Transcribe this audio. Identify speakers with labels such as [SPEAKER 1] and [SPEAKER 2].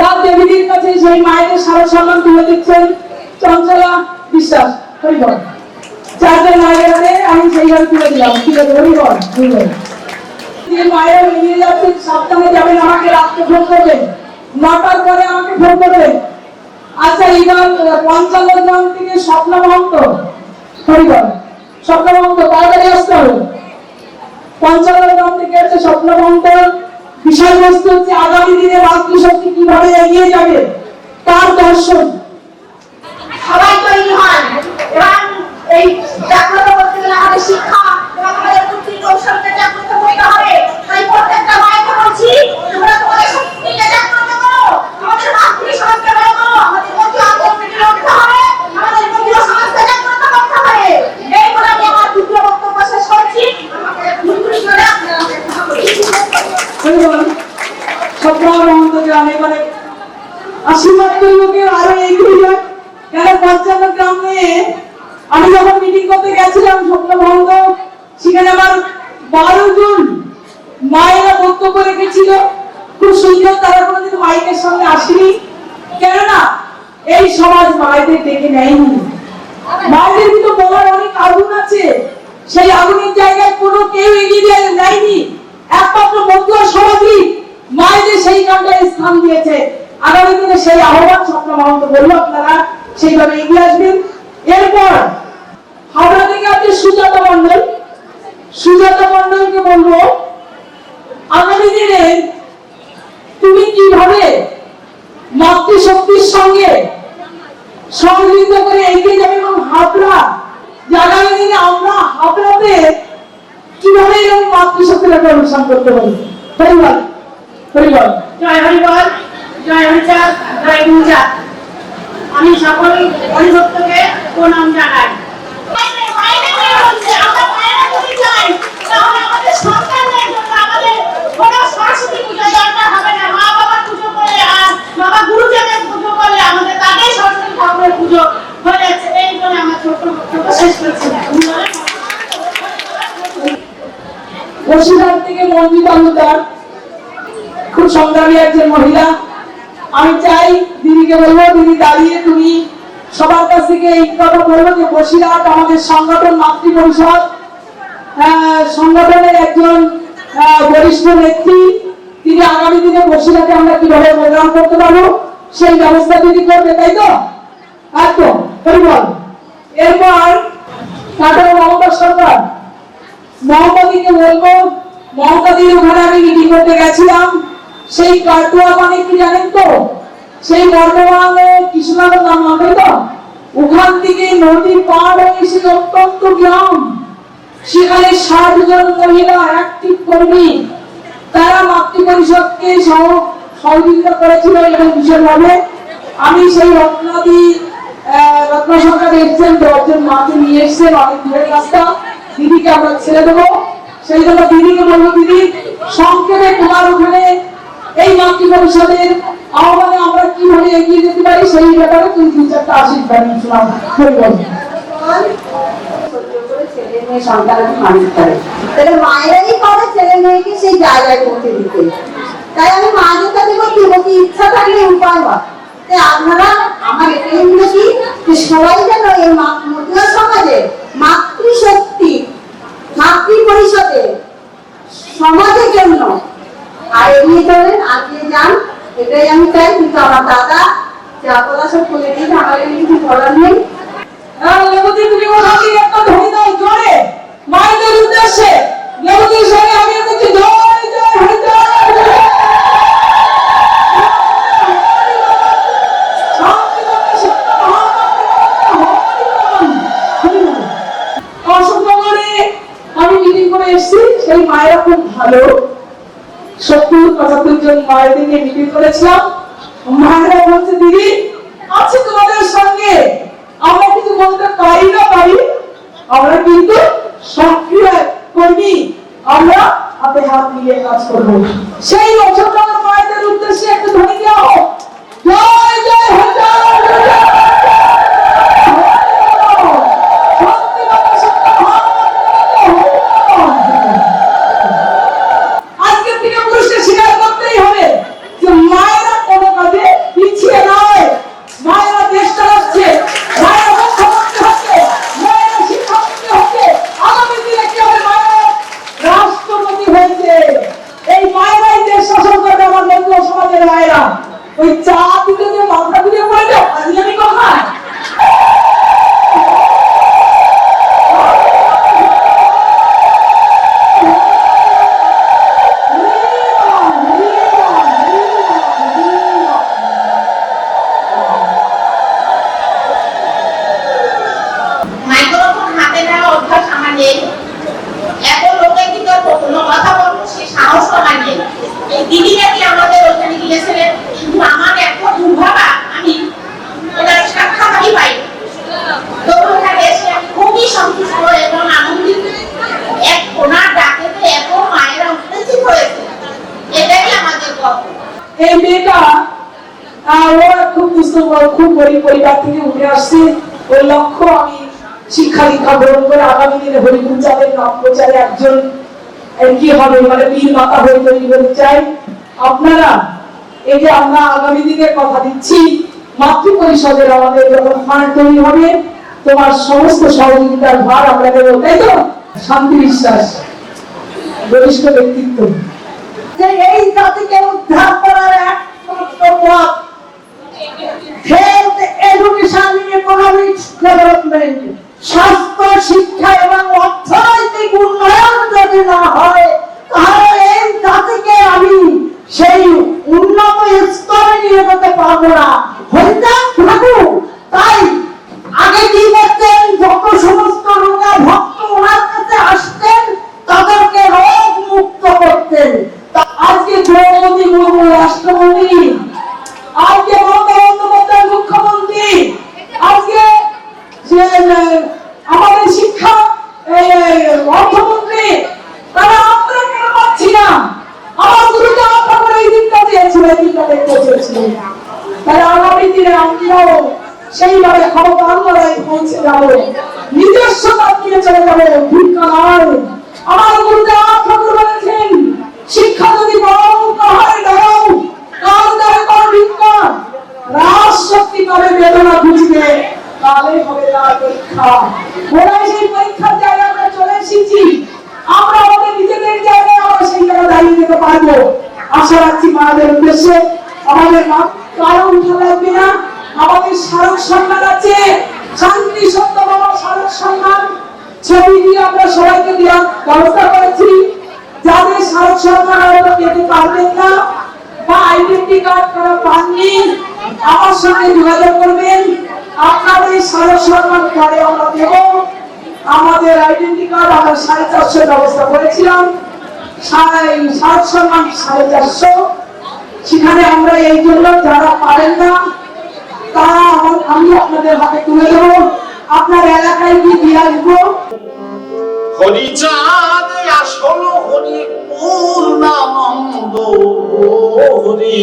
[SPEAKER 1] রাত দেবীদের কাছে সেই মায়ের সারা সম্মান তুলে দিচ্ছেন চঞ্চলা বিশ্বাস। হরিবল। চারজন মায়ের হাতে আমি সেইভাবে তুলে দিলাম। ঠিক আছে হরিবল হরিবল। যে মায়েরা বেরিয়ে যাচ্ছে, সাবধানে যাবেন, আমাকে রাত্রে ফোন করবেন। নটার পরে আমাকে ফোন করবেন। আচ্ছা এবার পঞ্চান্ন গ্রাম থেকে স্বপ্ন মহন্ত হরিবল স্বপ্ন মহন্ত তাড়াতাড়ি আসতে হবে। পঞ্চান্ন গ্রাম থেকে হচ্ছে স্বপ্ন মহন্ত বিষয়বস্তু হচ্ছে আগামী দিনে মাতৃশক্তি কীভাবে এগিয়ে যাবে তার দর্শন
[SPEAKER 2] সবাই তৈরি হন এবং এই জাগ্রত করতে গেলে আমাদের শিক্ষা এবং আমাদের বুদ্ধি কৌশলকে জাগ্রত করতে হবে তাই প্রত্যেকটা মায়েকে বলছি তোমরা তোমাদের শক্তিকে জাগ্রত করো আমাদের মাতৃ সমাজকে বড় করো আমাদের মধ্যে আন্দোলনকে লড়তে হবে আমাদের মধ্যে সমাজকে জাগ্রত করতে হবে এই বলে আমি আমার দ্বিতীয় বক্তব্য শেষ করছি আমাকে মুখুরি করে আপনারা
[SPEAKER 1] হরিবল স্বপ্ন অনেক অনেক আশীর্বাদ করব আরও এগিয়ে যাক কেন পঞ্চান্ন গ্রামে আমি যখন মিটিং করতে গেছিলাম স্বপ্ন মহন্ত সেখানে আমার বারো জন মায়েরা বক্তব্য রেখেছিল। খুব সুন্দর তারা কোনোদিন মাইকের সামনে আসেনি। কেননা এই সমাজ মায়েদের ডেকে নেয়নি। মায়েদের কিন্তু বলার অনেক আগুন আছে। সেই আগুনের জায়গায় কোনো কেউ এগিয়ে দিয়ে নেয়নি একমাত্র মতুয়া সমাজই মায়েদের সেই কাণ্ডে স্থান দিয়েছে। আগামী দিনে সেই আহ্বান স্বপ্ন মহন্ত বলল, আপনারা সেইভাবে এগিয়ে আসবেন। এরপর হাওড়া থেকে আছে সুজাতা মন্ডল সুজাতা মন্ডলকে বলব, আগামী দিনে তুমি কীভাবে মাতৃশক্তির সঙ্গে সংযুক্ত করে এগিয়ে যাবে এবং হাবড়া যে আগামী দিনে আমরা হাবড়াতে কীভাবে এরকম মাতৃশক্তিটাকে অনুষ্ঠান করতে পারি? পরিবার পরিবার।
[SPEAKER 3] জয় হরিবল জয় হরিচাঁদ জয় আমি সকল হরিভক্তকে প্রণাম জানাই।
[SPEAKER 2] হয়ে
[SPEAKER 1] বসিরহাট থেকে মন্দির তালুকদার খুব সংগ্রামী একজন মহিলা। আমি চাই দিদিকে বলব, দিদি, দাঁড়িয়ে তুমি সবার কাছ থেকে এই কথা বলব যে বসিরহাট আমাদের সংগঠন মাতৃ পরিষদ সংগঠনের একজন বরিষ্ঠ নেত্রী। তিনি আগামী দিনে বসিরহাটে আমরা কীভাবে প্রোগ্রাম করতে পারব, সেই ব্যবস্থা দিদি করবে, তাই তো? একদম পরিবল এরপর কাটার মমতা সরকার। মমতাদিকে বলব, মমতাদির ওখানে আমি মিটিং করতে গেছিলাম। সেই কাটোয়া মানে কি জানেন তো? সেই বর্তমানে কৃষ্ণনগর নাম হবে তো? ওখান থেকে নদী পার হয়ে সেই অত্যন্ত গ্রাম। সেখানে ষাট জন মহিলা অ্যাক্টিভ কর্মী। তারা মাতৃ পরিষদকে সহ- সহযোগিতা করেছিল এবং ভীষণভাবে আমি সেই রত্নাদি রত্ন সরকার এসছেন দশজন মাকে নিয়ে এসছেন অনেক দূরের রাস্তা। দিদিকে আমরা ছেড়ে দেবো। সেই জন্য দিদিকে বলব, দিদি, সংক্ষেপে তোমার ওখানে এই মাতৃ পরিষদের আহ্বানে আমরা কীভাবে এগিয়ে যেতে পারি, সেই ব্যাপারে তুমি দু চারটা আশীর্বাদ
[SPEAKER 4] তাহলে মায়েরাই সেই তাই আমি ইচ্ছা তাই আমার যে এই সমাজে মাতৃশক্তি মাতৃ পরিষদে সমাজের জন্য আর এগিয়ে চলেন আগিয়ে যান এটাই আমি চাই কিন্তু আমার দাদা যা বলা সব বলে দিয়েছে আমার কিছু বলার নেই।
[SPEAKER 1] হ্যাঁ, মায়েদের উদ্দেশ্যে লেবুদির সঙ্গে আমি বলছি করে আমি মিটিং করে এসেছি সেই মায়েরা খুব ভালো। সত্তর পঁচাত্তর জন মায়েদের নিয়ে মিটিং করেছিলাম। মায়েরা বলছে, দিদি, আছে তোমাদের সঙ্গে। আমরা কিছু বলতে পারি না পারি, আমরা কিন্তু সক্রিয় কর্মী। আমরা হাতে হাত মিলিয়ে কাজ করব। সেই অসংখ্য মায়েদের উদ্দেশ্যে একটা ধ্বনি দেওয়া হোক। জয় জয় হো জয় জয় জয়। শান্তিময় সত্য মহামন্ত্র হরি বল। আজকের থেকে পুরুষকে স্বীকার করতেই হবে যে মায়েরা ওই চা দিলে যে মাথা ঘুরে পড়ে যাও আজকে আমি কোথায়
[SPEAKER 2] মাইক্রোফোন হাতে নেওয়া অভ্যাস আমার নেই এত লোকের ভিতর কোনো কথা বলব সে সাহস আমার নেই এই দিদি নাকি আমাদের ওখানে গিয়েছিলেন কিন্তু আমার এত দুর্ভাগা আমি ওনার সাক্ষাৎ আমি পাই তবু ওখানে এসে আমি খুবই সন্তুষ্ট এবং আনন্দিত এক ওনার ডাকেতে এত মায়েরা উপস্থিত হয়েছে এটাই আমাদের গর্ব
[SPEAKER 1] এই মেয়েটা আহ, ওরা খুব খুব গরিব পরিবার থেকে উঠে আসছে। ওই লক্ষ্য আমি শিক্ষা দীক্ষা গ্রহণ করে আগামী দিনে চাঁদের নাম প্রচারে একজন কি হবে মানে বীর মাতা হয়ে তৈরি হতে চাই। আপনারা, এই যে আমরা আগামী কথা দিচ্ছি মাতৃ পরিষদের আমাদের যখন ফান্ড তৈরি হবে, তোমার সমস্ত সহযোগিতার ভার আমরা দেবো, তাই তো? শান্তি বিশ্বাস বরিষ্ঠ ব্যক্তিত্ব।
[SPEAKER 4] এই জাতিকে উদ্ধার করার একমাত্র পথ স্বাস্থ্য, শিক্ষা এবং অর্থনৈতিক উন্নয়ন যদি না হয়, তাহলে এই জাতিকে আমি সেই উন্নত স্তরে নিয়ে যেতে পারব না। হরিদাস ঠাকুর, তাই আগে কি করতেন? যত সমস্ত
[SPEAKER 1] অর্থমন্ত্রী, তারা আমরা গুরুদেব ঠাকুর এই দিনটা সেইভাবে ক্ষমতার লড়াই পৌঁছে যাব। নিজস্বতা নিয়ে চলে যাব ভূমিকা নয় আমার গুরুদেব ঠাকুর বলেছেন শিক্ষা যদি বড় হয় দাঁড়াও কাল দ্বারা কর ভিক্ষা রাস শক্তি করে বেদনা বুঝবে কালে হবে তার পরীক্ষা ওরাই সেই পরীক্ষার জায়গায় আমরা চলে এসেছি আমরা আমাদের নিজেদের জায়গায় আমরা সেই জায়গায় দাঁড়িয়ে যেতে পারব। আশা রাখছি মায়েদের উদ্দেশ্যে। আমাদের মা কারও উঠা লাগবে না। আমাদের স্মারক সম্মান আছে। শান্তি সত্য বাবা স্মারক সম্মান। ছবি দিয়ে আমরা সবাইকে দেওয়ার ব্যবস্থা করেছি। যাদের স্মারক সম্মান হয়তো পেতে পারবেন না, বা আইডেন্টি কার্ড তারা পাননি, আমার সঙ্গে যোগাযোগ করবেন। আপনাদের এই স্মারক সম্মান পরে আমরা দেব। আমাদের আইডেন্টি কার্ড আমরা সাড়ে চারশো ব্যবস্থা করেছিলাম। স্মারক সম্মান সাড়ে চারশো। সেখানে আমরা এই জন্য যারা পারেন না, তারা আমি আপনাদের হাতে তুলে দেবো। আপনার এলাকায় কি দিয়ে আসব?
[SPEAKER 5] হরিচাঁদ আসল হরি পূর্ণানন্দ হরি।